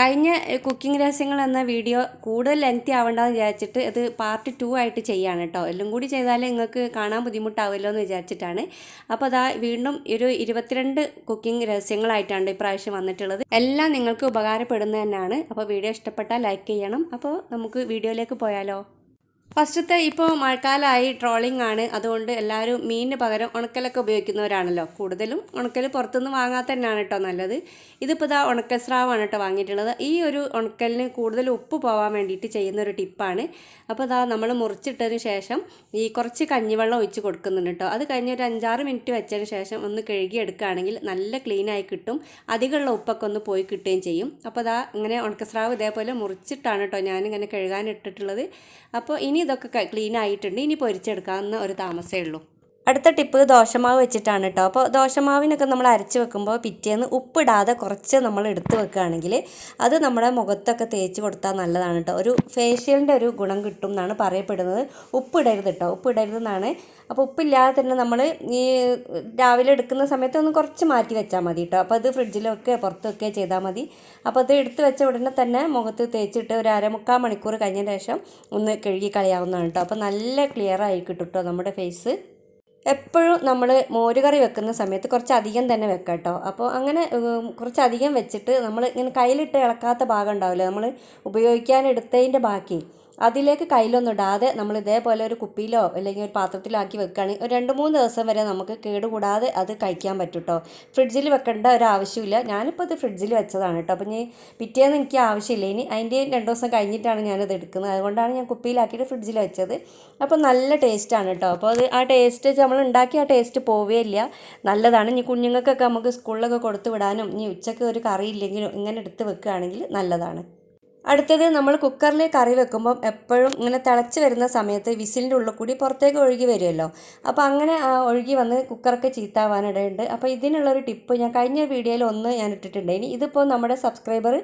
കഴിഞ്ഞ കുക്കിംഗ് രഹസ്യങ്ങൾ എന്ന വീഡിയോ കൂടുതൽ ലെങ്തി ആവണ്ടെന്ന് വിചാരിച്ചിട്ട് ഇത് പാർട്ട് ടു ആയിട്ട് ചെയ്യാണ് കേട്ടോ എല്ലാം കൂടി ചെയ്താലേ നിങ്ങൾക്ക് കാണാൻ ബുദ്ധിമുട്ടാവില്ലോ എന്ന് വിചാരിച്ചിട്ടാണ്. അപ്പോൾ അതാ വീണ്ടും ഒരു ഇരുപത്തിരണ്ട് കുക്കിംഗ് രഹസ്യങ്ങളായിട്ടാണ് ഇപ്രാവശ്യം വന്നിട്ടുള്ളത്. എല്ലാം നിങ്ങൾക്ക് ഉപകാരപ്പെടുന്നത് തന്നെയാണ് അപ്പോൾ വീഡിയോ ഇഷ്ടപ്പെട്ടാൽ ലൈക്ക് ചെയ്യണം. അപ്പോൾ നമുക്ക് വീഡിയോയിലേക്ക് പോയാലോ? ഫസ്റ്റത്തെ ഇപ്പോൾ മഴക്കാലമായി ട്രോളിംഗ് ആണ്. അതുകൊണ്ട് എല്ലാവരും മീനിന് പകരം ഉണക്കലൊക്കെ ഉപയോഗിക്കുന്നവരാണല്ലോ. കൂടുതലും ഉണക്കൽ പുറത്തുനിന്ന് വാങ്ങാത്ത തന്നെയാണ് കേട്ടോ നല്ലത്. ഇതിപ്പോൾ ഇതാ ഉണക്കൽ സ്രാവാണ് കേട്ടോ വാങ്ങിയിട്ടുള്ളത്. ഈ ഒരു ഉണക്കലിന് കൂടുതൽ ഉപ്പ് പോകാൻ വേണ്ടിയിട്ട് ചെയ്യുന്ന ഒരു ടിപ്പാണ്. അപ്പോൾ ഇതാ നമ്മൾ മുറിച്ചിട്ടതിന് ശേഷം ഈ കുറച്ച് കഞ്ഞിവെള്ളം ഒഴിച്ച് കൊടുക്കുന്നുണ്ട് കേട്ടോ അത് കഴിഞ്ഞ് ഒരു അഞ്ചാറ് മിനിറ്റ് വെച്ചതിന് ശേഷം ഒന്ന് കഴുകി എടുക്കുകയാണെങ്കിൽ നല്ല ക്ലീനായി കിട്ടും. അധികമുള്ള ഉപ്പൊക്കെ ഒന്ന് പോയി കിട്ടുകയും ചെയ്യും. അപ്പോൾ അതാ ഇങ്ങനെ ഉണക്കസ്രാവ് ഇതേപോലെ മുറിച്ചിട്ടാണ് കേട്ടോ ഞാനിങ്ങനെ കഴുകാനിട്ടിട്ടുള്ളത് അപ്പോൾ ഇനി ഇതൊക്കെ ക്ലീൻ ആയിട്ടുണ്ട്. ഇനി പൊരിച്ചെടുക്കാവുന്ന ഒരു താമസമേ ഉള്ളൂ. അടുത്ത ടിപ്പ് ദോശമാവ് വെച്ചിട്ടാണ് കേട്ടോ. അപ്പോൾ ദോശമാവിനൊക്കെ നമ്മൾ അരച്ച് വെക്കുമ്പോൾ പിറ്റേന്ന് ഉപ്പിടാതെ കുറച്ച് നമ്മൾ എടുത്ത് വെക്കുകയാണെങ്കിൽ അത് നമ്മുടെ മുഖത്തൊക്കെ തേച്ച് കൊടുത്താൽ നല്ലതാണ് കേട്ടോ. ഒരു ഫേഷ്യലിന്റെ ഒരു ഗുണം കിട്ടും എന്നാണ് പറയപ്പെടുന്നത്. ഉപ്പിടരുത് കേട്ടോ. ഉപ്പിടരുതെന്നാണ് അപ്പോൾ ഉപ്പില്ലാതെ തന്നെ നമ്മൾ ഈ രാവിലെ എടുക്കുന്ന സമയത്ത് ഒന്ന് കുറച്ച് മാറ്റി വെച്ചാൽ മതി കേട്ടോ. അപ്പോൾ അത് ഫ്രിഡ്ജിലൊക്കെ പുറത്തൊക്കെ ചെയ്താൽ മതി. അപ്പോൾ അത് എടുത്ത് വെച്ച ഉടനെ തന്നെ മുഖത്ത് തേച്ചിട്ട് ഒരു അരമുക്കാൽ മണിക്കൂർ കഴിഞ്ഞ ശേഷം ഒന്ന് കഴുകി കളയാവുന്നതാണ് കേട്ടോ. അപ്പോൾ നല്ല ക്ലിയർ ആയി കിട്ടും കേട്ടോ നമ്മുടെ ഫേസ് എപ്പോഴും നമ്മൾ മോരുകറി വെക്കുന്ന സമയത്ത് കുറച്ചധികം തന്നെ വെക്കാം കേട്ടോ അപ്പോൾ അങ്ങനെ കുറച്ചധികം വെച്ചിട്ട് നമ്മൾ ഇങ്ങനെ കയ്യിലിട്ട് ഇളക്കാത്ത ഭാഗം ഉണ്ടാവില്ല? നമ്മൾ ഉപയോഗിക്കാൻ എടുത്തതിന്റെ ബാക്കി. അതിലേക്ക് കയ്യിലൊന്നിടാതെ നമ്മൾ ഇതേപോലെ ഒരു കുപ്പിയിലോ അല്ലെങ്കിൽ ഒരു പാത്രത്തിലോ ആക്കി വെക്കുകയാണെങ്കിൽ ഒരു രണ്ട് മൂന്ന് ദിവസം വരെ നമുക്ക് കേടുകൂടാതെ അത് കഴിക്കാൻ പറ്റും കേട്ടോ ഫ്രിഡ്ജിൽ വെക്കേണ്ട ഒരു ആവശ്യമില്ല. ഞാനിപ്പോൾ ഇത് ഫ്രിഡ്ജിൽ വെച്ചതാണ് കേട്ടോ അപ്പം ഇനി പിറ്റേന്ന് എനിക്ക് ആവശ്യമില്ല. ഇനി അതിന്റെ രണ്ട് ദിവസം കഴിഞ്ഞിട്ടാണ് ഞാനത് എടുക്കുന്നത്. അതുകൊണ്ടാണ് ഞാൻ കുപ്പിയിലാക്കിയിട്ട് ഫ്രിഡ്ജിൽ വെച്ചത്. അപ്പോൾ നല്ല ടേസ്റ്റാണ് കേട്ടോ അപ്പോൾ അത് ആ ടേസ്റ്റ് നമ്മൾ ഉണ്ടാക്കി ആ ടേസ്റ്റ് പോവുകയില്ല നല്ലതാണ്. ഇനി കുഞ്ഞുങ്ങൾക്കൊക്കെ നമുക്ക് സ്കൂളിലൊക്കെ കൊടുത്തു വിടാനും ഇനി ഉച്ചയ്ക്ക് ഒരു കറി ഇല്ലെങ്കിലും ഇങ്ങനെ എടുത്ത് വെക്കുകയാണെങ്കിൽ നല്ലതാണ്. അടുത്തത് നമ്മൾ കുക്കറിൽ കറി വെക്കുമ്പം എപ്പോഴും ഇങ്ങനെ തിളച്ച് വരുന്ന സമയത്ത് വിസിലിന്റെ ഉള്ളിൽ കൂടി പുറത്തേക്ക് ഒഴുകി വരുമല്ലോ. അപ്പോൾ അങ്ങനെ ഒഴുകി വന്ന് കുക്കറൊക്കെ ചീത്താവാനിടയുണ്ട്. അപ്പോൾ ഇതിനുള്ളൊരു ടിപ്പ് ഞാൻ കഴിഞ്ഞ വീഡിയോയിൽ ഒന്ന് ഞാൻ ഇട്ടിട്ടുണ്ട്. ഇനി ഇതിപ്പോൾ നമ്മുടെ സബ്സ്ക്രൈബർ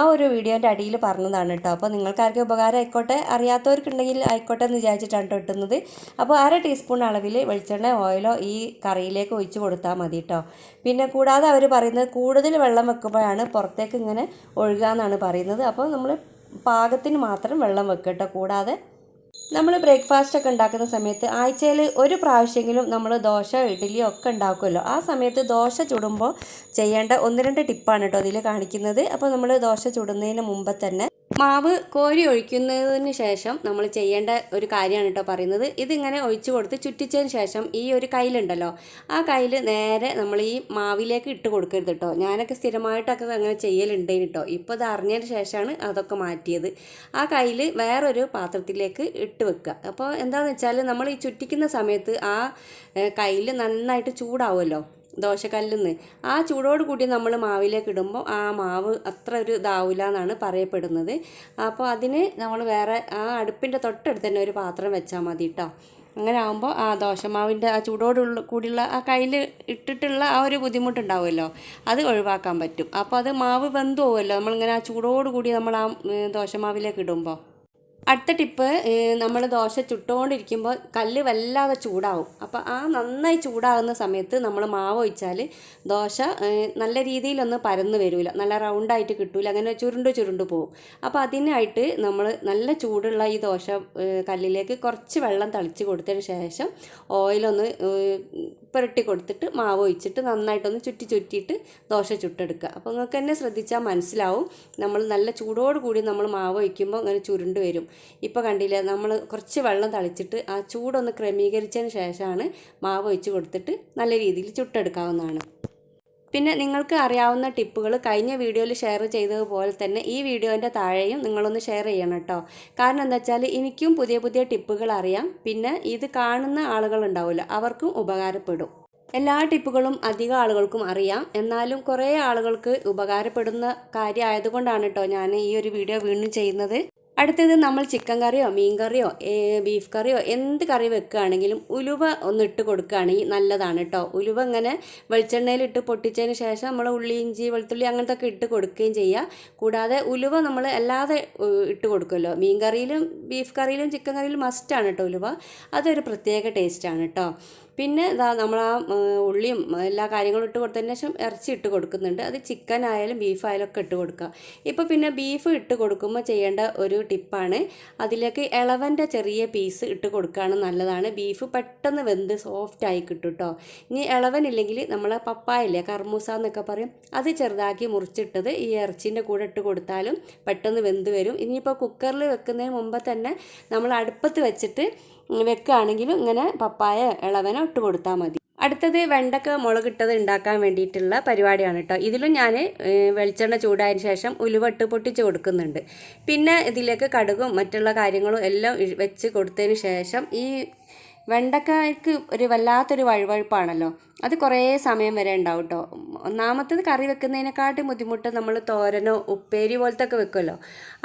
ആ ഒരു വീഡിയോന്റെ അടിയിൽ പറഞ്ഞതാണ് കേട്ടോ. അപ്പോൾ നിങ്ങൾക്കാർക്കും ഉപകാരം ആയിക്കോട്ടെ അറിയാത്തവർക്കുണ്ടെങ്കിൽ ആയിക്കോട്ടെ എന്ന് വിചാരിച്ചിട്ടാണ് കേട്ടോ ഇട്ടുന്നത്. അപ്പോൾ അര ടീസ്പൂൺ അളവിൽ വെളിച്ചെണ്ണ ഓയിലോ ഈ കറിയിലേക്ക് ഒഴിച്ച് കൊടുത്താൽ മതി കേട്ടോ. പിന്നെ കൂടാതെ അവർ പറയുന്നത് കൂടുതൽ വെള്ളം വെക്കുമ്പോഴാണ് പുറത്തേക്ക് ഇങ്ങനെ ഒഴുകുക എന്നാണ് പറയുന്നത്. അപ്പോൾ നമ്മൾ പാകത്തിന് മാത്രം വെള്ളം വെക്കുക കേട്ടോ. കൂടാതെ നമ്മൾ ബ്രേക്ക്ഫാസ്റ്റ് ഒക്കെ ഉണ്ടാക്കുന്ന സമയത്ത് ആഴ്ചയിൽ ഒരു പ്രാവശ്യമെങ്കിലും നമ്മൾ ദോശ ഇഡ്ഡലിയോ ഒക്കെ ഉണ്ടാക്കുമല്ലോ. ആ സമയത്ത് ദോശ ചുടുമ്പോൾ ചെയ്യേണ്ട ഒന്ന് രണ്ട് ടിപ്പാണ് കേട്ടോ അതിൽ കാണിക്കുന്നത്. അപ്പോൾ നമ്മൾ ദോശ ചുടുന്നതിന് മുമ്പ് തന്നെ മാവ് കോരി ഒഴിക്കുന്നതിന് ശേഷം നമ്മൾ ചെയ്യേണ്ട ഒരു കാര്യമാണ് കേട്ടോ പറയുന്നത്. ഇതിങ്ങനെ ഒഴിച്ചു കൊടുത്ത് ചുറ്റിച്ചതിന് ശേഷം ഈ ഒരു കയ്യിലുണ്ടല്ലോ ആ കയ്യിൽ നേരെ നമ്മൾ ഈ മാവിലേക്ക് ഇട്ട് കൊടുക്കരുത് കേട്ടോ. ഞാനൊക്കെ സ്ഥിരമായിട്ടൊക്കെ അങ്ങനെ ചെയ്യലുണ്ട് കേട്ടോ. ഇപ്പോൾ ഇത് അറിഞ്ഞതിന് ശേഷമാണ് അതൊക്കെ മാറ്റിയത്. ആ കയ്യിൽ വേറൊരു പാത്രത്തിലേക്ക് ഇട്ട് വെക്കുക. അപ്പോൾ എന്താണെന്ന് വെച്ചാൽ നമ്മൾ ഈ ചുറ്റിക്കുന്ന സമയത്ത് ആ കയ്യിൽ നന്നായിട്ട് ചൂടാവുമല്ലോ. ദോശക്കല്ലിൽ നിന്ന് ആ ചൂടോട് കൂടി നമ്മൾ മാവിലേക്ക് ഇടുമ്പോൾ ആ മാവ് അത്ര ഒരു ഇതാവില്ല എന്നാണ് പറയപ്പെടുന്നത്. അപ്പോൾ അതിന് നമ്മൾ വേറെ ആ അടുപ്പിന്റെ തൊട്ടടുത്ത് തന്നെ ഒരു പാത്രം വെച്ചാൽ മതി കേട്ടോ അങ്ങനെ ആകുമ്പോൾ ആ ദോശമാവിന്റെ ആ ചൂടോടുള്ള കൂടിയുള്ള ആ കയ്യിൽ ഇട്ടിട്ടുള്ള ആ ഒരു ബുദ്ധിമുട്ടുണ്ടാവുമല്ലോ. അത് ഒഴിവാക്കാൻ പറ്റും. അപ്പോൾ അത് മാവ് വെന്ത് പോകുമല്ലോ നമ്മളിങ്ങനെ ആ ചൂടോട് കൂടി നമ്മൾ ആ ദോശമാവിലേക്ക് ഇടുമ്പോൾ അടുത്ത ടിപ്പ് നമ്മൾ ദോശ ചുട്ടുകൊണ്ടിരിക്കുമ്പോൾ കല്ല് വല്ലാതെ ചൂടാവും. അപ്പോൾ ആ നന്നായി ചൂടാകുന്ന സമയത്ത് നമ്മൾ മാവ് ഒഴിച്ചാൽ ദോശ നല്ല രീതിയിലൊന്ന് പരന്ന് വരില്ല നല്ല റൗണ്ടായിട്ട് കിട്ടൂല. അങ്ങനെ ചുരുണ്ട് ചുരുണ്ട് പോകും അപ്പോൾ അതിനായിട്ട് നമ്മൾ നല്ല ചൂടുള്ള ഈ ദോശ കല്ലിലേക്ക് കുറച്ച് വെള്ളം തളിച്ച് കൊടുത്തതിന് ശേഷം ഓയിലൊന്ന് പുരട്ടി കൊടുത്തിട്ട് മാവ് ഒഴിച്ചിട്ട് നന്നായിട്ടൊന്ന് ചുറ്റി ചുറ്റിയിട്ട് ദോശ ചുട്ടെടുക്കുക. അപ്പോൾ നിങ്ങൾക്ക് തന്നെ ശ്രദ്ധിച്ചാൽ മനസ്സിലാവും. നമ്മൾ നല്ല ചൂടോട് കൂടി നമ്മൾ മാവ് ഒഴിക്കുമ്പോൾ അങ്ങനെ ചുരുണ്ട് വരും. ഇപ്പോൾ കണ്ടില്ലേ നമ്മൾ കുറച്ച് വെള്ളം തളിച്ചിട്ട് ആ ചൂടൊന്ന് ക്രമീകരിച്ചതിന് ശേഷമാണ് മാവ് ഒഴിച്ച് കൊടുത്തിട്ട് നല്ല രീതിയിൽ ചുട്ടെടുക്കാവുന്നതാണ്. പിന്നെ നിങ്ങൾക്ക് അറിയാവുന്ന ടിപ്പുകൾ കഴിഞ്ഞ വീഡിയോയിൽ ഷെയർ ചെയ്തതുപോലെ തന്നെ ഈ വീഡിയോന്റെ താഴെയും നിങ്ങളൊന്ന് ഷെയർ ചെയ്യണം കേട്ടോ. കാരണം എന്താ വെച്ചാൽ എനിക്കും പുതിയ പുതിയ ടിപ്പുകൾ അറിയാം. പിന്നെ ഇത് കാണുന്ന ആളുകളുണ്ടാവുമല്ലോ അവർക്കും ഉപകാരപ്പെടും. എല്ലാ ടിപ്പുകളും അധികം ആളുകൾക്കും അറിയാം. എന്നാലും കുറേ ആളുകൾക്ക് ഉപകാരപ്പെടുന്ന കാര്യമായതുകൊണ്ടാണ് കേട്ടോ ഞാൻ ഈ ഒരു വീഡിയോ വീണ്ടും ചെയ്യുന്നത്. അടുത്തത് നമ്മൾ ചിക്കൻ കറിയോ മീൻ കറിയോ ബീഫ് കറിയോ എന്ത് കറി വെക്കുകയാണെങ്കിലും ഉലുവ ഒന്ന് ഇട്ട് കൊടുക്കുകയാണെങ്കിൽ നല്ലതാണ് കേട്ടോ ഉലുവ ഇങ്ങനെ വെളിച്ചെണ്ണയിലിട്ട് പൊട്ടിച്ചതിന് ശേഷം നമ്മൾ ഉള്ളി ഇഞ്ചി വെളുത്തുള്ളി അങ്ങനത്തെ ഒക്കെ ഇട്ട് കൊടുക്കുകയും ചെയ്യുക കൂടാതെ ഉലുവ നമ്മൾ അല്ലാതെ ഇട്ട് കൊടുക്കുമല്ലോ. മീൻ കറിയിലും ബീഫ് കറിയിലും ചിക്കൻ കറിയിലും മസ്റ്റാണ് കേട്ടോ ഉലുവ. അതൊരു പ്രത്യേക ടേസ്റ്റാണ് കേട്ടോ പിന്നെ ഇതാ നമ്മൾ ആ ഉള്ളിയും എല്ലാ കാര്യങ്ങളും ഇട്ട് കൊടുത്തതിന് ശേഷം ഇറച്ചി ഇട്ട് കൊടുക്കുന്നുണ്ട്. അത് ചിക്കൻ ആയാലും ബീഫ് ആയാലും ഒക്കെ ഇട്ട് കൊടുക്കുക. ഇപ്പോൾ പിന്നെ ബീഫ് ഇട്ട് കൊടുക്കുമ്പോൾ ചെയ്യേണ്ട ഒരു ടിപ്പാണ് അതിലേക്ക് ഇളവന്റെ ചെറിയ പീസ് ഇട്ട് കൊടുക്കുകയാണ് നല്ലതാണ്. ബീഫ് പെട്ടെന്ന് വെന്ത് സോഫ്റ്റ് ആയി കിട്ടും കേട്ടോ ഇനി ഇളവനില്ലെങ്കിൽ നമ്മൾ പപ്പായ ഇല്ലേ കർമൂസ എന്നൊക്കെ പറയും അത് ചെറുതാക്കി മുറിച്ചിട്ടത് ഈ ഇറച്ചിന്റെ കൂടെ ഇട്ട് കൊടുത്താലും പെട്ടെന്ന് വെന്ത് വരും. ഇനിയിപ്പോൾ കുക്കറിൽ വെക്കുന്നതിന് മുമ്പ് തന്നെ നമ്മൾ അടുപ്പത്ത് വെച്ചിട്ട് വെക്കുകയാണെങ്കിലും ഇങ്ങനെ പപ്പായ ഇളവന ഇട്ട് കൊടുത്താൽ മതി. അടുത്തത് വെണ്ടക്ക മുളകിട്ടത് ഉണ്ടാക്കാൻ വേണ്ടിയിട്ടുള്ള പരിപാടിയാണ് കേട്ടോ. ഇതിലും ഞാൻ വെളിച്ചെണ്ണ ചൂടായതിന് ശേഷം ഉലുവട്ട് പൊട്ടിച്ച് കൊടുക്കുന്നുണ്ട്. പിന്നെ ഇതിലേക്ക് കടുകും മറ്റുള്ള കാര്യങ്ങളും എല്ലാം വെച്ച് കൊടുത്തതിന് ശേഷം ഈ വെണ്ടക്കായ്ക്ക് ഒരു വല്ലാത്തൊരു വഴുവഴുപ്പാണല്ലോ. അത് കുറേ സമയം വരെ ഉണ്ടാവും കേട്ടോ ഒന്നാമത്തത് കറി വെക്കുന്നതിനെക്കാട്ടും ബുദ്ധിമുട്ട് നമ്മൾ തോരനോ ഉപ്പേരി പോലത്തെ ഒക്കെ വെക്കുമല്ലോ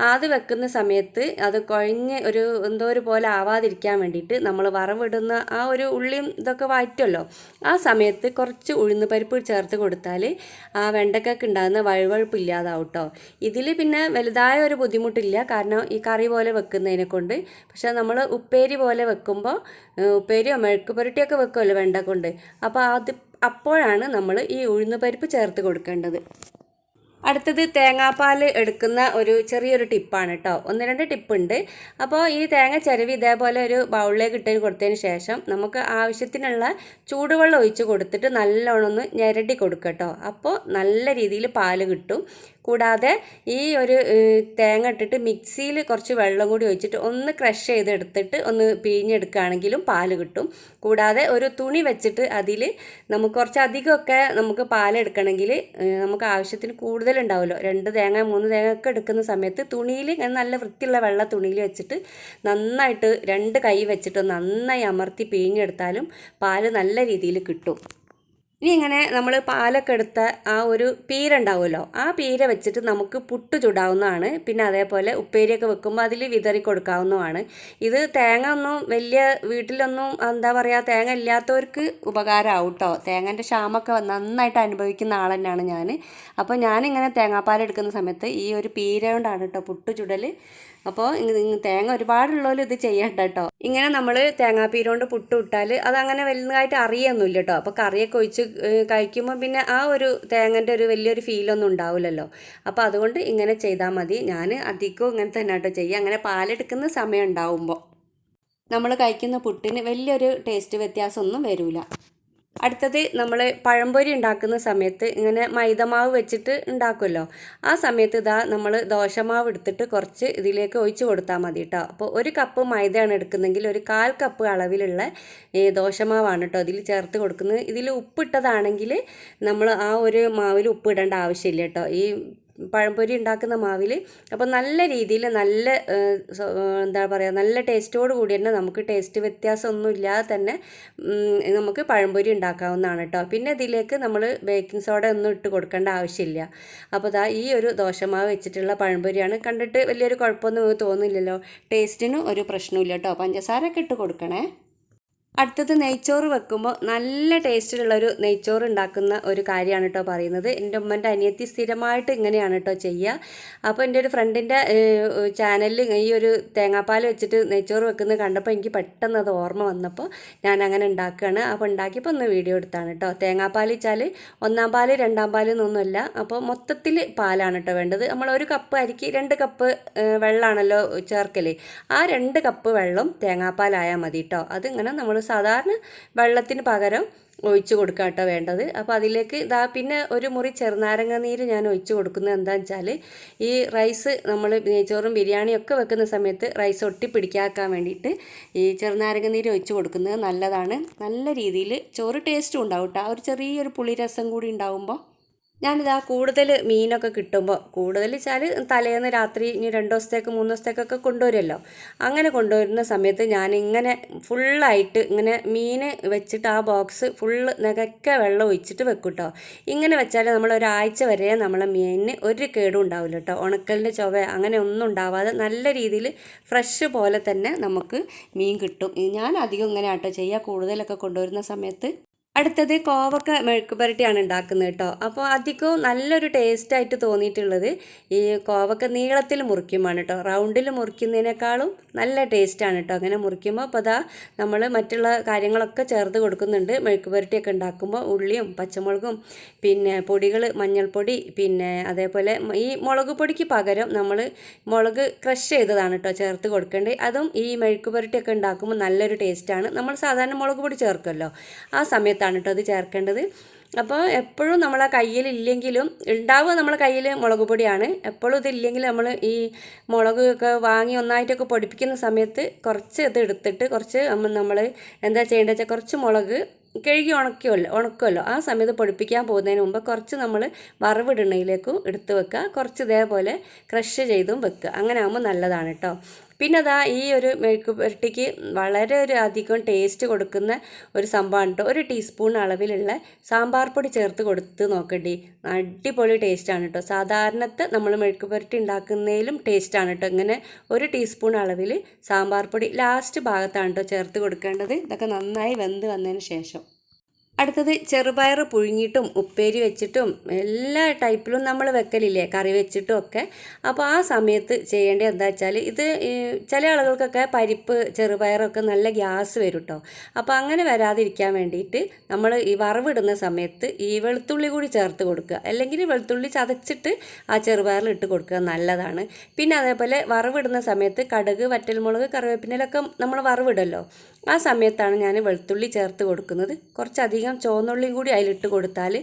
അത് വെക്കുന്ന സമയത്ത് അത് കുഴഞ്ഞ് ഒരു എന്തോ ഒരു പോലെ ആവാതിരിക്കാൻ വേണ്ടിയിട്ട് നമ്മൾ വറവിടുന്ന ആ ഒരു ഉള്ളിയും ഇതൊക്കെ വാറ്റുമല്ലോ ആ സമയത്ത് കുറച്ച് ഉഴുന്ന് പരിപ്പ് ചേർത്ത് കൊടുത്താൽ ആ വെണ്ടക്കൊക്കെ ഉണ്ടാകുന്ന വഴുവഴുപ്പ് ഇല്ലാതാവും കേട്ടോ ഇതിൽ പിന്നെ വലുതായ ഒരു ബുദ്ധിമുട്ടില്ല. കാരണം ഈ കറി പോലെ വെക്കുന്നതിനെ കൊണ്ട്. പക്ഷേ നമ്മൾ ഉപ്പേരി പോലെ വെക്കുമ്പോൾ ഉപ്പേരിയോ മെഴുക്ക് പുരട്ടിയൊക്കെ വെക്കുമല്ലോ വെണ്ട കൊണ്ട്. അപ്പോൾ അത് അപ്പോഴാണ് നമ്മൾ ഈ ഉഴുന്ന് പരിപ്പ് ചേർത്ത് കൊടുക്കേണ്ടത്. അടുത്തത് തേങ്ങാപ്പാൽ എടുക്കുന്ന ഒരു ചെറിയൊരു ടിപ്പാണ് കേട്ടോ ഒന്ന് രണ്ട് ടിപ്പുണ്ട്. അപ്പോൾ ഈ തേങ്ങ ചിരവി ഇതേപോലെ ഒരു ബൗളിലേക്ക് ഇട്ട് കൊടുത്തതിന് ശേഷം നമുക്ക് ആവശ്യത്തിനുള്ള ചൂടുവെള്ളം ഒഴിച്ച് കൊടുത്തിട്ട് നല്ലോണം ഒന്ന് ഞെരടി കൊടുക്കുക കേട്ടോ അപ്പോൾ നല്ല രീതിയിൽ പാൽ കിട്ടും. കൂടാതെ ഈ ഒരു തേങ്ങ ഇട്ടിട്ട് മിക്സിയിൽ കുറച്ച് വെള്ളം കൂടി ഒഴിച്ചിട്ട് ഒന്ന് ക്രഷ് ചെയ്തെടുത്തിട്ട് ഒന്ന് പിഴിഞ്ഞെടുക്കുകയാണെങ്കിലും പാൽ കിട്ടും. കൂടാതെ ഒരു തുണി വെച്ചിട്ട് അതിൽ നമുക്ക് കുറച്ചധികമൊക്കെ നമുക്ക് പാലെടുക്കണമെങ്കിൽ നമുക്ക് ആവശ്യത്തിന് കൂടുതൽ ഉണ്ടാവുമല്ലോ. രണ്ട് തേങ്ങ മൂന്ന് തേങ്ങ ഒക്കെ എടുക്കുന്ന സമയത്ത് തുണിയിൽ നല്ല വൃത്തിയുള്ള വെള്ള തുണിയിൽ വെച്ചിട്ട് നന്നായിട്ട് രണ്ട് കൈ വെച്ചിട്ട് നന്നായി അമർത്തി പിഴിഞ്ഞെടുത്താലും പാൽ നല്ല രീതിയിൽ കിട്ടും. ഇനി ഇങ്ങനെ നമ്മൾ പാലൊക്കെ എടുത്ത ആ ഒരു പീര ഉണ്ടാവുമല്ലോ ആ പീര വെച്ചിട്ട് നമുക്ക് പുട്ട് ചുടാവുന്നതാണ്. പിന്നെ അതേപോലെ ഉപ്പേരിയൊക്കെ വെക്കുമ്പോൾ അതിൽ വിതറി കൊടുക്കാവുന്നതാണ്. ഇത് തേങ്ങ ഒന്നും വലിയ വീട്ടിലൊന്നും എന്താ പറയുക തേങ്ങ ഇല്ലാത്തവർക്ക് ഉപകാരമാവും കേട്ടോ തേങ്ങന്റെ ക്ഷാമൊക്കെ നന്നായിട്ട് അനുഭവിക്കുന്ന ആൾ തന്നെയാണ് ഞാൻ അപ്പോൾ ഞാനിങ്ങനെ തേങ്ങാപ്പാൽ എടുക്കുന്ന സമയത്ത് ഈ ഒരു പീര കൊണ്ടാണ് കേട്ടോ പുട്ട് ചുടൽ അപ്പോൾ തേങ്ങ ഒരുപാടുള്ളവരും ഇത് ചെയ്യണ്ട കേട്ടോ ഇങ്ങനെ നമ്മൾ തേങ്ങാപ്പീര കൊണ്ട് പുട്ട് ഇട്ടാൽ അതങ്ങനെ വലുതായിട്ട് അറിയൊന്നുമില്ല കേട്ടോ അപ്പോൾ കറിയൊക്കെ ഒഴിച്ച് കഴിക്കുമ്പോൾ പിന്നെ ആ ഒരു തേങ്ങന്റെ ഒരു വലിയൊരു ഫീലൊന്നും ഉണ്ടാവില്ലല്ലോ അപ്പോൾ അതുകൊണ്ട് ഇങ്ങനെ ചെയ്താൽ മതി. ഞാൻ അധികവും ഇങ്ങനെ തന്നെ കേട്ടോ ചെയ്യുക. അങ്ങനെ പാലെടുക്കുന്ന സമയം ഉണ്ടാവുമ്പോൾ നമ്മൾ കഴിക്കുന്ന പുട്ടിന് വലിയൊരു ടേസ്റ്റ് വ്യത്യാസമൊന്നും വരില്ല അടുത്തത് നമ്മൾ പഴംപൊരി ഉണ്ടാക്കുന്ന സമയത്ത് ഇങ്ങനെ മൈദമാവ് വെച്ചിട്ട് ഉണ്ടാക്കുമല്ലോ. ആ സമയത്ത് ഇതാ നമ്മൾ ദോശമാവ് എടുത്തിട്ട് കുറച്ച് ഇതിലേക്ക് ഒഴിച്ചു കൊടുത്താൽ മതി കേട്ടോ അപ്പോൾ ഒരു കപ്പ് മൈദയാണ് എടുക്കുന്നതെങ്കിൽ ഒരു കാൽ കപ്പ് അളവിലുള്ള ദോശമാവാണ് കേട്ടോ ഇതിൽ ചേർത്ത് കൊടുക്കുന്നത്. ഇതിൽ ഉപ്പിട്ടതാണെങ്കിൽ നമ്മൾ ആ ഒരു മാവിൽ ഉപ്പ് ഇടേണ്ട ആവശ്യമില്ല കേട്ടോ ഈ പഴംപൊരി ഉണ്ടാക്കുന്ന മാവിൽ അപ്പോൾ നല്ല രീതിയിൽ നല്ല എന്താ പറയുക നല്ല ടേസ്റ്റോട് കൂടി തന്നെ നമുക്ക് ടേസ്റ്റ് വ്യത്യാസമൊന്നും ഇല്ലാതെ തന്നെ നമുക്ക് പഴംപൊരി ഉണ്ടാക്കാവുന്നതാണ് കേട്ടോ പിന്നെ ഇതിലേക്ക് നമ്മൾ ബേക്കിംഗ് സോഡ ഒന്നും ഇട്ട് കൊടുക്കേണ്ട ആവശ്യമില്ല. അപ്പോൾ ദാ ഈ ഒരു ദോശമാവ് വെച്ചിട്ടുള്ള പഴംപൊരിയാണ്. കണ്ടിട്ട് വലിയൊരു കുഴപ്പമൊന്നും തോന്നില്ലല്ലോ. ടേസ്റ്റിനും ഒരു പ്രശ്നമില്ല കേട്ടോ പഞ്ചസാരയൊക്കെ ഇട്ട് കൊടുക്കണേ. അടുത്തത് നെയ്ച്ചോറ് വെക്കുമ്പോൾ നല്ല ടേസ്റ്റിലുള്ളൊരു നെയ്ച്ചോറ് ഉണ്ടാക്കുന്ന ഒരു കാര്യമാണ് കേട്ടോ പറയുന്നത്. എന്റെ ഉമ്മന്റെ അനിയത്തി സ്ഥിരമായിട്ട് ഇങ്ങനെയാണ് കേട്ടോ ചെയ്യുക. അപ്പോൾ എന്റെ ഒരു ഫ്രണ്ടിന്റെ ചാനലിൽ ഈ ഒരു തേങ്ങാപ്പാൽ വെച്ചിട്ട് നെയ്ച്ചോറ് വെക്കുന്നത് കണ്ടപ്പോൾ എനിക്ക് പെട്ടെന്ന് അത് ഓർമ്മ വന്നപ്പോൾ ഞാൻ അങ്ങനെ ഉണ്ടാക്കുകയാണ്. അപ്പോൾ ഉണ്ടാക്കിയപ്പോൾ ഒന്ന് വീഡിയോ എടുത്താണ് കേട്ടോ. തേങ്ങാപ്പാൽ വെച്ചാൽ ഒന്നാം പാൽ രണ്ടാം പാൽ എന്നൊന്നുമല്ല അപ്പോൾ മൊത്തത്തിൽ പാലാണ് കേട്ടോ വേണ്ടത്. നമ്മൾ ഒരു കപ്പ് അരിക്ക് രണ്ട് കപ്പ് വെള്ളമാണല്ലോ ചേർക്കൽ ആ രണ്ട് കപ്പ് വെള്ളം തേങ്ങാപ്പാലായാൽ മതി കേട്ടോ. അതിങ്ങനെ നമ്മൾ സാധാരണ വെള്ളത്തിന് പകരം ഒഴിച്ചു കൊടുക്കുക കേട്ടോ വേണ്ടത്. അപ്പോൾ അതിലേക്ക് ഇതാ പിന്നെ ഒരു മുറി ചെറുനാരങ്ങ നീര് ഞാൻ ഒഴിച്ചു കൊടുക്കുന്നത് എന്താണെന്ന് വെച്ചാൽ ഈ റൈസ് നമ്മൾ നെയ്ച്ചോറും ബിരിയാണിയും ഒക്കെ വെക്കുന്ന സമയത്ത് റൈസ് ഒട്ടി പിടിക്കാക്കാൻ വേണ്ടിയിട്ട് ഈ ചെറുനാരങ്ങ നീര് ഒഴിച്ചു കൊടുക്കുന്നത് നല്ലതാണ്. നല്ല രീതിയിൽ ചോറ് ടേസ്റ്റും ഉണ്ടാവും കേട്ടോ ആ ഒരു ചെറിയൊരു പുളിരസം കൂടി ഉണ്ടാവുമ്പോൾ ഞാനിതാ കൂടുതൽ മീനൊക്കെ കിട്ടുമ്പോൾ കൂടുതൽ വെച്ചാൽ തലേന്ന് രാത്രി ഇനി രണ്ട് ദിവസത്തേക്ക് മൂന്ന് ദിവസത്തേക്കൊക്കെ കൊണ്ടുവരുമല്ലോ അങ്ങനെ കൊണ്ടുവരുന്ന സമയത്ത് ഞാനിങ്ങനെ ഫുള്ളായിട്ട് ഇങ്ങനെ മീൻ വെച്ചിട്ട് ആ ബോക്സ് ഫുള്ള് നികക്കെ വെള്ളം ഒഴിച്ചിട്ട് വെക്കും കേട്ടോ ഇങ്ങനെ വെച്ചാൽ നമ്മൾ ഒരാഴ്ച വരെ നമ്മളെ മീനിന് ഒരു കേടും ഉണ്ടാവില്ല കേട്ടോ ഉണക്കലിന്റെ ചൊവ അങ്ങനെ ഒന്നും ഉണ്ടാവാതെ നല്ല രീതിയിൽ ഫ്രഷ് പോലെ തന്നെ നമുക്ക് മീൻ കിട്ടും. ഞാൻ അധികം ഇങ്ങനെ ആട്ടോ ചെയ്യുക കൂടുതലൊക്കെ കൊണ്ടുവരുന്ന സമയത്ത് അടുത്തത് കോവക്ക മെഴുക്ക് പുരട്ടിയാണ് ഉണ്ടാക്കുന്നത് കേട്ടോ. അപ്പോൾ അധികവും നല്ലൊരു ടേസ്റ്റായിട്ട് തോന്നിയിട്ടുള്ളത് ഈ കോവക്ക നീളത്തിൽ മുറിക്കുമ്പോൾ കേട്ടോ. റൗണ്ടിൽ മുറിക്കുന്നതിനേക്കാളും നല്ല ടേസ്റ്റാണ് കേട്ടോ. അങ്ങനെ മുറിക്കുമ്പോൾ അപ്പോൾ അതാ നമ്മൾ മറ്റുള്ള കാര്യങ്ങളൊക്കെ ചേർത്ത് കൊടുക്കുന്നുണ്ട്. മെഴുക്ക് പുരട്ടിയൊക്കെ ഉണ്ടാക്കുമ്പോൾ ഉള്ളിയും പച്ചമുളകും പിന്നെ പൊടികൾ മഞ്ഞൾപ്പൊടി പിന്നെ അതേപോലെ ഈ മുളക് പൊടിക്ക് പകരം നമ്മൾ മുളക് ക്രഷ് ചെയ്തതാണ് കേട്ടോ ചേർത്ത് കൊടുക്കേണ്ടത്. അതും ഈ മെഴുക്ക് പുരട്ടിയൊക്കെ ഉണ്ടാക്കുമ്പോൾ നല്ലൊരു ടേസ്റ്റാണ് നമ്മൾ സാധാരണ മുളക് പൊടി ചേർക്കുമല്ലോ. ആ സമയത്താണ് കേട്ടോ അത് ചേർക്കേണ്ടത്. അപ്പോൾ എപ്പോഴും നമ്മളെ കയ്യിലില്ലെങ്കിലും ഉണ്ടാവുക നമ്മളെ കയ്യിൽ മുളക് പൊടിയാണ്. എപ്പോഴും ഇതില്ലെങ്കിൽ നമ്മൾ ഈ മുളക് ഒക്കെ വാങ്ങി ഒന്നായിട്ടൊക്കെ പൊടിപ്പിക്കുന്ന സമയത്ത് കുറച്ച് ഇത് എടുത്തിട്ട് കുറച്ച് നമ്മൾ എന്താ ചെയ്യേണ്ടത് വെച്ചാൽ കുറച്ച് മുളക് കഴുകി ഉണക്കുമല്ലോ ഉണക്കുമല്ലോ ആ സമയത്ത് പൊടിപ്പിക്കാൻ പോകുന്നതിന് മുമ്പ് കുറച്ച് നമ്മൾ വറവിടുന്നതിലേക്കും എടുത്ത് വെക്കുക. കുറച്ച് ഇതേപോലെ ക്രഷ് ചെയ്തും വെക്കുക. അങ്ങനെ ആകുമ്പോൾ നല്ലതാണ് കേട്ടോ പിന്നെ അതാ ഈ ഒരു മെഴുക്ക് പുരട്ടിക്ക് വളരെ ഒരു അധികം ടേസ്റ്റ് കൊടുക്കുന്ന ഒരു സംഭവമാണ് കേട്ടോ ഒരു ടീസ്പൂൺ അളവിലുള്ള സാമ്പാർ പൊടി ചേർത്ത് കൊടുത്ത് നോക്കണ്ടി. അടിപൊളി ടേസ്റ്റാണ് കേട്ടോ സാധാരണത്തെ നമ്മൾ മെഴുക്ക് പുരട്ടി ഉണ്ടാക്കുന്നതിലും ടേസ്റ്റാണ് കേട്ടോ ഇങ്ങനെ ഒരു ടീസ്പൂൺ അളവിൽ സാമ്പാർ പൊടി ലാസ്റ്റ് ഭാഗത്താണ് കേട്ടോ ചേർത്ത് കൊടുക്കേണ്ടത്. ഇതൊക്കെ നന്നായി വെന്ത് വന്നതിന് ശേഷം. അടുത്തത് ചെറുപയർ പുഴുങ്ങിയിട്ടും ഉപ്പേരി വെച്ചിട്ടും എല്ലാ ടൈപ്പിലും നമ്മൾ വെക്കലില്ലേ? കറി വെച്ചിട്ടും ഒക്കെ. അപ്പോൾ ആ സമയത്ത് ചെയ്യേണ്ടത് എന്താ വെച്ചാൽ ഇത് ചില ആളുകൾക്കൊക്കെ പരിപ്പ് ചെറുപയറൊക്കെ നല്ല ഗ്യാസ് വരും കേട്ടോ അപ്പോൾ അങ്ങനെ വരാതിരിക്കാൻ വേണ്ടിയിട്ട് നമ്മൾ ഈ വറവിടുന്ന സമയത്ത് ഈ വെളുത്തുള്ളി കൂടി ചേർത്ത് കൊടുക്കുക. അല്ലെങ്കിൽ വെളുത്തുള്ളി ചതച്ചിട്ട് ആ ചെറുപയറിൽ ഇട്ട് കൊടുക്കുക നല്ലതാണ്. പിന്നെ അതേപോലെ വറവിടുന്ന സമയത്ത് കടുക് വറ്റൽമുളക് കറിവേപ്പിനൊക്കെ നമ്മൾ വറവിടല്ലോ. ആ സമയത്താണ് ഞാൻ വെളുത്തുള്ളി ചേർത്ത് കൊടുക്കുന്നത്. കുറച്ചധികം ചുവന്നുള്ളിയും കൂടി അതിലിട്ട് കൊടുത്താൽ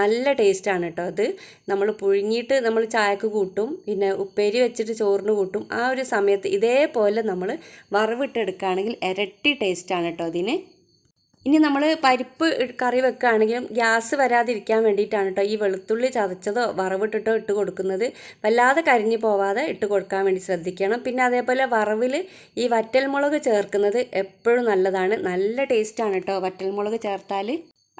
നല്ല ടേസ്റ്റാണ് കേട്ടോ അത്. നമ്മൾ പുഴുങ്ങിയിട്ട് നമ്മൾ ചായക്ക് കൂട്ടും പിന്നെ ഉപ്പേരി വെച്ചിട്ട് ചോറിന് കൂട്ടും ആ ഒരു സമയത്ത് ഇതേപോലെ നമ്മൾ വറവിട്ടെടുക്കുകയാണെങ്കിൽ ഇരട്ടി ടേസ്റ്റാണ് കേട്ടോ അതിന്. ഇനി നമ്മൾ പരിപ്പ് കറി വെക്കുകയാണെങ്കിലും ഗ്യാസ് വരാതിരിക്കാൻ വേണ്ടിയിട്ടാണ് കേട്ടോ ഈ വെളുത്തുള്ളി ചതച്ചതോ വറവിട്ടിട്ടോ ഇട്ട് കൊടുക്കുന്നത്. വല്ലാതെ കരിഞ്ഞു പോവാതെ ഇട്ട് കൊടുക്കാൻ വേണ്ടി ശ്രദ്ധിക്കണം. പിന്നെ അതേപോലെ വറവിൽ ഈ വറ്റൽമുളക് ചേർക്കുന്നത് എപ്പോഴും നല്ലതാണ്. നല്ല ടേസ്റ്റാണ് കേട്ടോ വറ്റൽമുളക് ചേർത്താൽ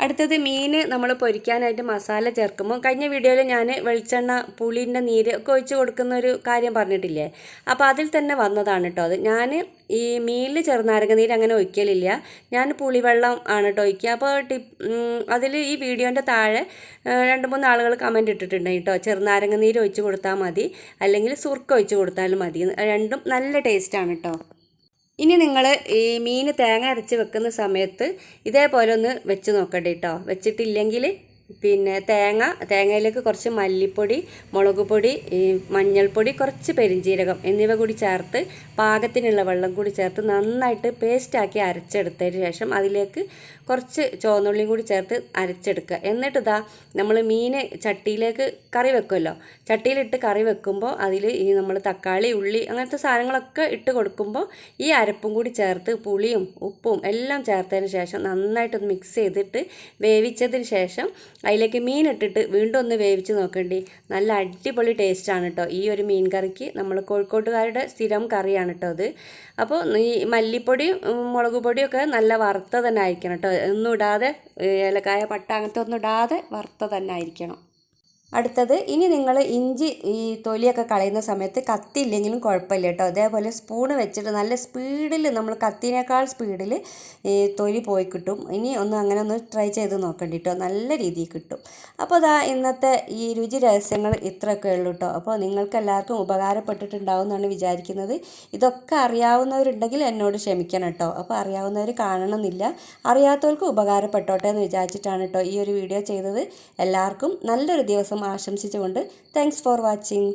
അടുത്തത് മീൻ നമ്മൾ പൊരിക്കാനായിട്ട് മസാല ചേർക്കുമ്പോൾ കഴിഞ്ഞ വീഡിയോയിൽ ഞാൻ വെളിച്ചെണ്ണ പുളിന്റെ നീര് ഒക്കെ ഒഴിച്ച് കൊടുക്കുന്ന ഒരു കാര്യം പറഞ്ഞിട്ടില്ലേ? അപ്പോൾ അതിൽ തന്നെ വന്നതാണ് കേട്ടോ അത്. ഞാൻ ഈ മീനിൽ ചെറുനാരങ്ങ നീര് അങ്ങനെ ഒഴിക്കലില്ല. ഞാൻ പുളിവെള്ളം ആണ് കേട്ടോ ഒഴിക്കുക. അപ്പോൾ ടിപ്പ് അതിൽ ഈ വീഡിയോന്റെ താഴെ രണ്ട് മൂന്ന് ആളുകൾ കമന്റ് ഇട്ടിട്ടുണ്ട് കേട്ടോ ചെറുനാരങ്ങ നീര് ഒഴിച്ച് കൊടുത്താൽ മതി. അല്ലെങ്കിൽ സുർക്ക ഒഴിച്ച് കൊടുത്താലും മതി. രണ്ടും നല്ല ടേസ്റ്റാണ് കേട്ടോ ഇനി നിങ്ങൾ ഈ മീൻ തേങ്ങ അരച്ച് വെക്കുന്ന സമയത്ത് ഇതേപോലെ ഒന്ന് വെച്ച് നോക്കട്ടെ കേട്ടോ വെച്ചിട്ടില്ലെങ്കിൽ പിന്നെ തേങ്ങ തേങ്ങയിലേക്ക് കുറച്ച് മല്ലിപ്പൊടി മുളക് പൊടി മഞ്ഞൾപ്പൊടി കുറച്ച് പെരിഞ്ചീരകം എന്നിവ കൂടി ചേർത്ത് പാകത്തിനുള്ള വെള്ളം കൂടി ചേർത്ത് നന്നായിട്ട് പേസ്റ്റാക്കി അരച്ചെടുത്തതിന് ശേഷം അതിലേക്ക് കുറച്ച് ചുവന്നുള്ളിയും കൂടി ചേർത്ത് അരച്ചെടുക്കുക. എന്നിട്ട് ഇതാ നമ്മൾ മീൻ ചട്ടിയിലേക്ക് കറി വെക്കുമല്ലോ ചട്ടിയിലിട്ട് കറി വെക്കുമ്പോൾ അതിൽ ഈ നമ്മൾ തക്കാളി ഉള്ളി അങ്ങനത്തെ സാധനങ്ങളൊക്കെ ഇട്ട് കൊടുക്കുമ്പോൾ ഈ അരപ്പും കൂടി ചേർത്ത് പുളിയും ഉപ്പും എല്ലാം ചേർത്തതിന് ശേഷം നന്നായിട്ട് മിക്സ് ചെയ്തിട്ട് വേവിച്ചതിന് ശേഷം അതിലേക്ക് മീൻ ഇട്ടിട്ട് വീണ്ടും ഒന്ന് വേവിച്ച് നോക്കേണ്ടി. നല്ല അടിപൊളി ടേസ്റ്റാണ് കേട്ടോ ഈ ഒരു മീൻ കറിക്ക് നമ്മൾ കോഴിക്കോട്ടുകാരുടെ സ്ഥിരം കറിയാണ് കേട്ടോ അത്. അപ്പോൾ ഈ മല്ലിപ്പൊടിയും മുളക് പൊടിയൊക്കെ നല്ല വറുത്ത തന്നെ ആയിരിക്കണം കേട്ടോ ഒന്നും ഇടാതെ ഏലക്കായ പട്ട അങ്ങനത്തെ ഒന്നും ഇടാതെ വറുത്ത തന്നെ ആയിരിക്കണം. അടുത്തത് ഇനി നിങ്ങൾ ഇഞ്ചി ഈ തൊലിയൊക്കെ കളയുന്ന സമയത്ത് കത്തി ഇല്ലെങ്കിലും കുഴപ്പമില്ല കേട്ടോ. അതേപോലെ സ്പൂണ് വെച്ചിട്ട് നല്ല സ്പീഡിൽ നമ്മൾ കത്തിനേക്കാൾ സ്പീഡിൽ ഈ തൊലി പോയി കിട്ടും. ഇനി ഒന്ന് അങ്ങനെ ഒന്ന് ട്രൈ ചെയ്ത് നോക്കണ്ടി കേട്ടോ നല്ല രീതിയിൽ കിട്ടും. അപ്പോൾ അതാ ഇന്നത്തെ ഈ രുചി രഹസ്യങ്ങൾ ഇത്രയൊക്കെ ഉള്ളൂ കേട്ടോ അപ്പോൾ നിങ്ങൾക്ക് എല്ലാവർക്കും ഉപകാരപ്പെട്ടിട്ടുണ്ടാവും എന്നാണ് വിചാരിക്കുന്നത്. ഇതൊക്കെ അറിയാവുന്നവരുണ്ടെങ്കിൽ എന്നോട് ക്ഷമിക്കണം കേട്ടോ അപ്പോൾ അറിയാവുന്നവർ കാണണമെന്നില്ല. അറിയാത്തവർക്ക് ഉപകാരപ്പെട്ടോട്ടെ എന്ന് വിചാരിച്ചിട്ടാണ് കേട്ടോ ഈ ഒരു വീഡിയോ ചെയ്തത്. എല്ലാവർക്കും നല്ലൊരു ദിവസം ആശംസിച്ചുകൊണ്ട് താങ്ക്സ് ഫോർ വാച്ചിങ്